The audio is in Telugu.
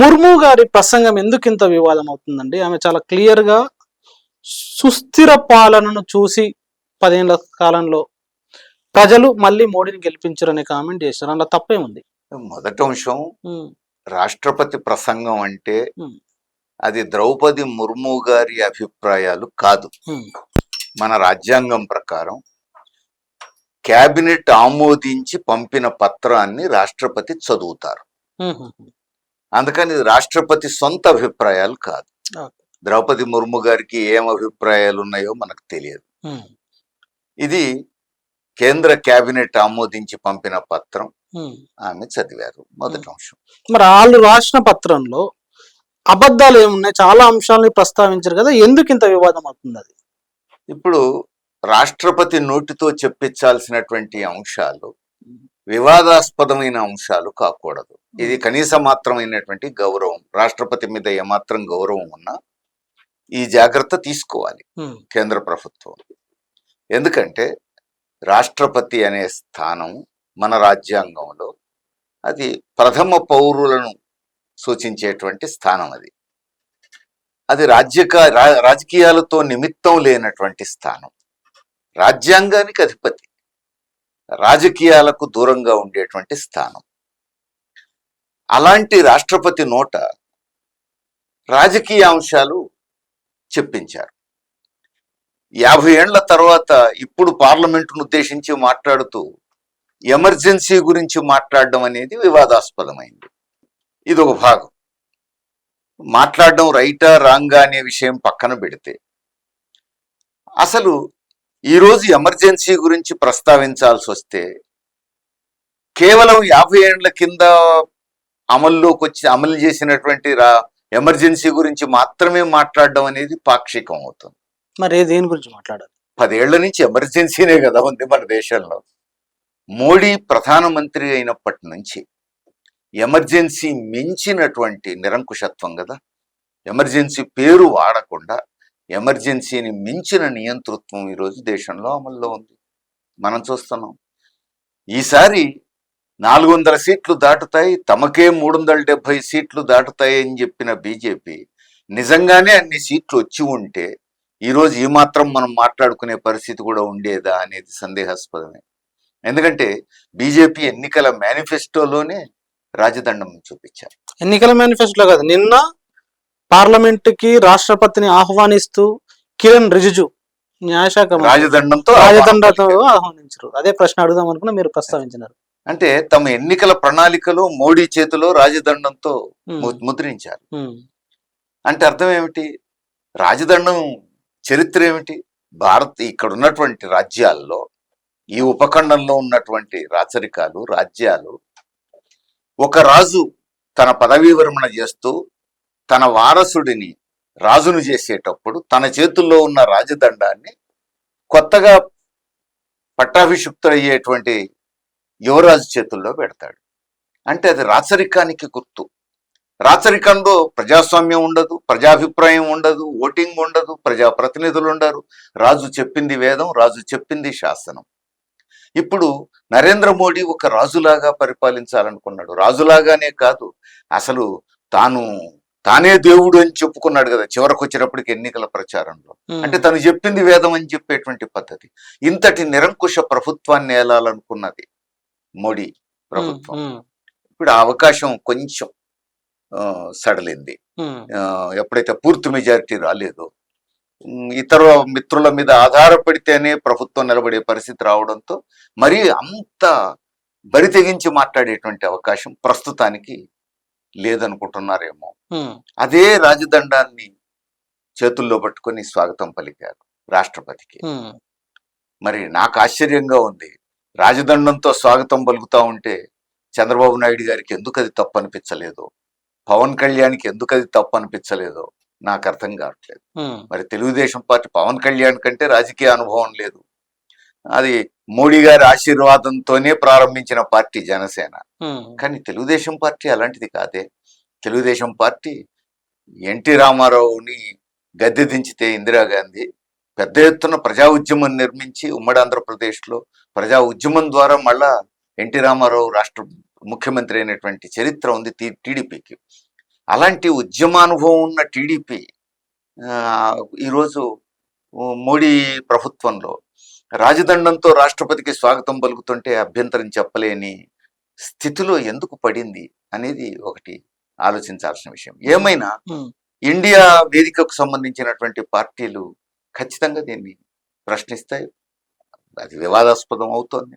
ముర్ము గారి ప్రసంగం ఎందుకు ఇంత వివాదం అవుతుందండి ఆమె చాలా క్లియర్గా సుస్థిర పాలనను చూసి పదేళ్ళ కాలంలో ప్రజలు మళ్ళీ మోడీని గెలిపించరనే కామెంట్ చేశారు. అందులో తప్పేముంది? మొదటి అంశం రాష్ట్రపతి ప్రసంగం అంటే అది ద్రౌపది ముర్ము గారి అభిప్రాయాలు కాదు. మన రాజ్యాంగం ప్రకారం కేబినెట్ ఆమోదించి పంపిన పత్రాన్ని రాష్ట్రపతి చదువుతారు. అందుకని రాష్ట్రపతి సొంత అభిప్రాయాలు కాదు. ద్రౌపది ముర్ము గారికి ఏం అభిప్రాయాలు ఉన్నాయో మనకు తెలియదు. ఇది కేంద్ర కేబినెట్ ఆమోదించి పంపిన పత్రం. ఆమె చదివారు మొదటి అంశం. మరి వాళ్ళు రాసిన పత్రంలో అబద్ధాలు ఏమున్నాయి? చాలా అంశాలని ప్రస్తావించారు కదా ఎందుకు ఇంత వివాదం అవుతుంది అది? ఇప్పుడు రాష్ట్రపతి నోటితో చెప్పించాల్సినటువంటి అంశాలు వివాదాస్పదమైన అంశాలు కాకూడదు. ఇది కనీస మాత్రమైనటువంటి గౌరవం. రాష్ట్రపతి మీద ఏమాత్రం గౌరవం ఉన్నా ఈ జాగ్రత్త తీసుకోవాలి కేంద్ర ప్రభుత్వం. ఎందుకంటే రాష్ట్రపతి అనే స్థానం మన రాజ్యాంగంలో అది ప్రథమ పౌరులను సూచించేటువంటి స్థానం అది. అది రాజ్యక రా- రాజకీయాలతో నిమిత్తం లేనటువంటి స్థానం. రాజ్యాంగానికి అధిపతి. రాజకీయాలకు దూరంగా ఉండేటువంటి స్థానం. అలాంటి రాష్ట్రపతి నోట రాజకీయ అంశాలు చెప్పించారు. యాభై ఏండ్ల తర్వాత ఇప్పుడు పార్లమెంటును ఉద్దేశించి మాట్లాడుతూ ఎమర్జెన్సీ గురించి మాట్లాడడం అనేది వివాదాస్పదమైంది. ఇది ఒక భాగం. మాట్లాడడం రైటా రాంగా అనే విషయం పక్కన పెడితే అసలు ఈరోజు ఎమర్జెన్సీ గురించి ప్రస్తావించాల్సి వస్తే కేవలం యాభై ఏండ్ల కింద అమల్లోకి వచ్చి అమలు చేసినటువంటి రా ఎమర్జెన్సీ గురించి మాత్రమే మాట్లాడడం అనేది పాక్షికం అవుతుంది. మరి దేని గురించి మాట్లాడాలి? పదేళ్ళ నుంచి ఎమర్జెన్సీనే కదా ఉంది మన దేశంలో. మోడీ ప్రధానమంత్రి అయినప్పటి నుంచి ఎమర్జెన్సీ మించినటువంటి నిరంకుశత్వం కదా. ఎమర్జెన్సీ పేరు వాడకుండా ఎమర్జెన్సీని మించిన నియంతృత్వం ఈరోజు దేశంలో అమల్లో ఉంది. మనం చూస్తున్నాం. ఈసారి నాలుగు వందల సీట్లు దాటుతాయి తమకే మూడు వందల డెబ్బై సీట్లు దాటుతాయి అని చెప్పిన బీజేపీ నిజంగానే అన్ని సీట్లు వచ్చి ఉంటే ఈరోజు ఈ మాత్రం మనం మాట్లాడుకునే పరిస్థితి కూడా ఉండేదా అనేది సందేహాస్పదమే. ఎందుకంటే బీజేపీ ఎన్నికల మేనిఫెస్టోలోనే రాజదండం చూపించారు. ఎన్నికల మేనిఫెస్టోలో కాదు నిన్న పార్లమెంట్కి రాష్ట్రపతిని ఆహ్వానిస్తూ కిరణ్ రిజిజు న్యాయశాఖ రాజదండంతో రాజదండతో ఆహ్వానించారు. అదే ప్రశ్న అడుగుదాం అనుకున్నా మీరు ప్రస్తావించినారు. అంటే తమ ఎన్నికల ప్రణాళికలో మోడీ చేతిలో రాజదండంతో ముద్రించారు. అంటే అర్థం ఏమిటి? రాజదండం చరిత్ర ఏమిటి? భారత్ ఇక్కడ ఉన్నటువంటి రాజ్యాల్లో ఈ ఉపఖండంలో ఉన్నటువంటి రాచరికాలు రాజ్యాలు ఒక రాజు తన పదవీ విరమణ చేస్తూ తన వారసుడిని రాజును చేసేటప్పుడు తన చేతుల్లో ఉన్న రాజదండాన్ని కొత్తగా పట్టాభిషుక్తుడయ్యేటువంటి యువరాజు చేతుల్లో పెడతాడు. అంటే అది రాచరికానికి గుర్తు. రాచరికంలో ప్రజాస్వామ్యం ఉండదు ప్రజాభిప్రాయం ఉండదు ఓటింగ్ ఉండదు ప్రజాప్రతినిధులు ఉండరు. రాజు చెప్పింది వేదం రాజు చెప్పింది శాసనం. ఇప్పుడు నరేంద్ర మోడీ ఒక రాజులాగా పరిపాలించాలనుకున్నాడు. రాజులాగానే కాదు అసలు తాను తానే దేవుడు అని చెప్పుకున్నాడు కదా చివరకు వచ్చినప్పటికి ఎన్నికల ప్రచారంలో. అంటే తను చెప్పింది వేదం అని చెప్పేటువంటి పద్ధతి. ఇంతటి నిరంకుశ ప్రభుత్వాన్ని ఏలాలనుకున్నది మోడీ ప్రభుత్వం. ఇప్పుడు ఆ అవకాశం కొంచెం సడలింది. ఎప్పుడైతే పూర్తి మెజారిటీ రాలేదో ఇతర మిత్రుల మీద ఆధారపడితేనే ప్రభుత్వం నిలబడే పరిస్థితి రావడంతో మరి అంత బరి తెగించి మాట్లాడేటువంటి అవకాశం ప్రస్తుతానికి లేదనుకుంటున్నారేమో. అదే రాజదండాన్ని చేతుల్లో పట్టుకొని స్వాగతం పలికారు రాష్ట్రపతికి. మరి నాకు ఆశ్చర్యంగా ఉంది. రాజదండంతో స్వాగతం పలుకుతా ఉంటే చంద్రబాబు నాయుడు గారికి ఎందుకు అది తప్పు అనిపించలేదు పవన్ కళ్యాణ్కి ఎందుకు అది తప్పు అనిపించలేదో నాకు అర్థం కావట్లేదు. మరి తెలుగుదేశం పార్టీ పవన్ కళ్యాణ్ కంటే రాజకీయ అనుభవం లేదు. అది మోడీ గారి ఆశీర్వాదంతోనే ప్రారంభించిన పార్టీ జనసేన. కానీ తెలుగుదేశం పార్టీ అలాంటిది కాదే. తెలుగుదేశం పార్టీ ఎన్టీ రామారావుని గద్దె దించితే ఇందిరాగాంధీ పెద్ద ఎత్తున ప్రజా ఉద్యమం నిర్మించి ఉమ్మడి ఆంధ్రప్రదేశ్లో ప్రజా ఉద్యమం ద్వారా మళ్ళా ఎన్టీ రామారావు రాష్ట్ర ముఖ్యమంత్రి అయినటువంటి చరిత్ర ఉంది టీడీపీకి. అలాంటి ఉద్యమానుభవం ఉన్న టీడీపీ ఈరోజు మోడీ ప్రభుత్వంలో రాజదండంతో రాష్ట్రపతికి స్వాగతం పలుకుతుంటే అభ్యంతరం చెప్పలేని స్థితిలో ఎందుకు పడింది అనేది ఒకటి ఆలోచించాల్సిన విషయం. ఏమైనా. ఇండియా వేదికకు సంబంధించినటువంటి పార్టీలు ఖచ్చితంగా దీన్ని ప్రశ్నిస్తాయి. అది వివాదాస్పదం అవుతోంది.